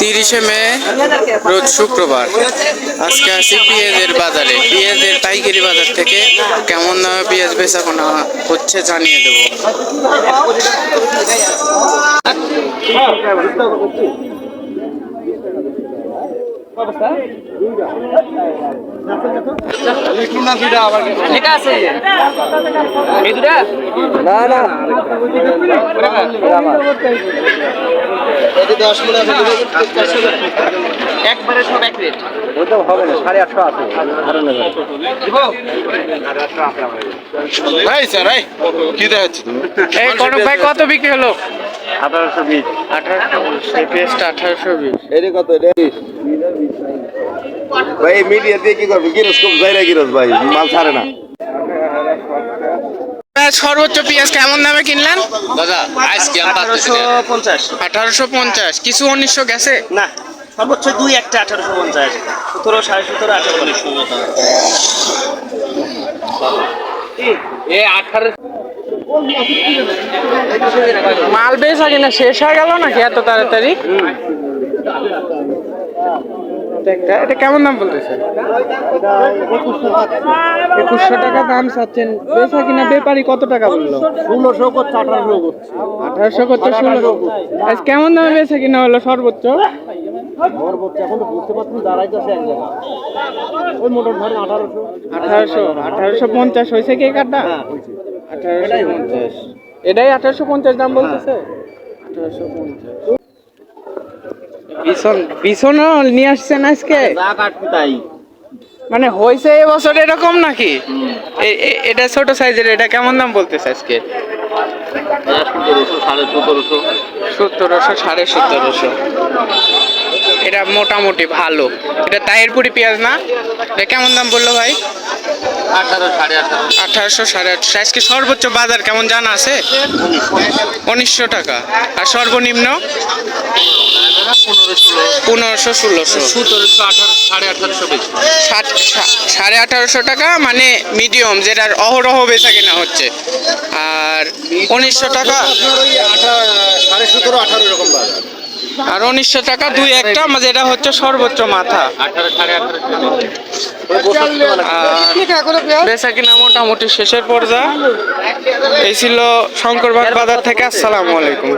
তিরিশে মে, রোজ শুক্রবার। আজকে আসি পেঁয়াজের বাজারে। পেঁয়াজের পাইকারি বাজার থেকে কেমন দামে পেঁয়াজ বেচা কেনা হচ্ছে জানিয়ে দেবো। লেখা আছে? এই দুটা? না না। একবারে সব এক রেট। ওটা হবে না সাড়ে আটশো আছে আরও নেবে। দিব? ভাই স্যার ভাই কি দেখাচ্ছি এই কনক ভাই কত বিক্রি হলো? আঠারোশো বিশ। আঠারোশো সেই পেঁয়াজটা আঠারোশো বিশ। এটা কত এটা ভাই মিডিয়া দিয়ে কি করবে? গিরস খুব জায়গা গিরস ভাই মাল ছাড়ে না। সর্বোচ্চ পেঁয়াজ কেমন দামে কিনলেন? দাদা আজকে আঠারোশো পঞ্চাশ। আঠারোশো পঞ্চাশ। কিছু উনিশশো গেছে? না সর্বোচ্চ দুই একটা আঠারোশো পঞ্চাশ। সতেরো সাড়ে সতেরো আঠারো। মাল বেচা কিনা? শেষ হয়ে গেল নাকি এত তাড়াতাড়ি? এটা কেমন দাম বলতেছে? একুশশো টাকা দাম চাচ্ছেন। বেচা কিনা? ব্যাপারী কত টাকা বলল? ষোলোশো করছে আঠারোশো করছে। আঠারোশো করতে ষোলো আজ কেমন দামে বেচা কিনা হলো সর্বোচ্চ? সর্বোচ্চ এখন তো বুঝতে পারছেন দাঁড়াইতেছে এক জায়গা। ওই মোটর ধরেন আঠারোশো। আঠারোশো আঠারোশো পঞ্চাশ। হয়েছে কি কাঠটা হ্যাঁ হয়েছে। এটাই আঠারোশো পঞ্চাশ দাম বলতেছে? আঠারোশো পঞ্চাশ। ভীষণ ভীষণও নিয়ে আসছেন আজকে? মানে হয়েছে এবছর এরকম নাকি? এটা ছোট সাইজের এটা কেমন দাম বলতেছে আজকে? সতেরোশো সাড়ে সতেরোশো। সত্তরশো সাড়ে সত্তরশো এটা মোটামুটি ভালো। এটা তাহিরপুরি পেঁয়াজ না? এটা কেমন দাম বলল ভাই? আঠারোশো সাড়ে আটশো আজকে সর্বোচ্চ বাজার কেমন জানা আছে? উনিশশো টাকা। আর সর্বনিম্ন? পনেরোশো ষোলোশো। সাড়ে আঠারোশো সাড়ে টাকা মানে মিডিয়াম যেটার অহরহ বেচা কেনা হচ্ছে। আর উনিশশো টাকা সাড়ে সতেরো আঠারো এরকম বাজার আর উনিশশো টাকা দুই একটা মানে যেটা হচ্ছে সর্বোচ্চ মাথা। বেচা কিনা মোটামুটি শেষের পর্যা এই ছিল শঙ্করবাগ বাজার থেকে। আসসালামু আলাইকুম।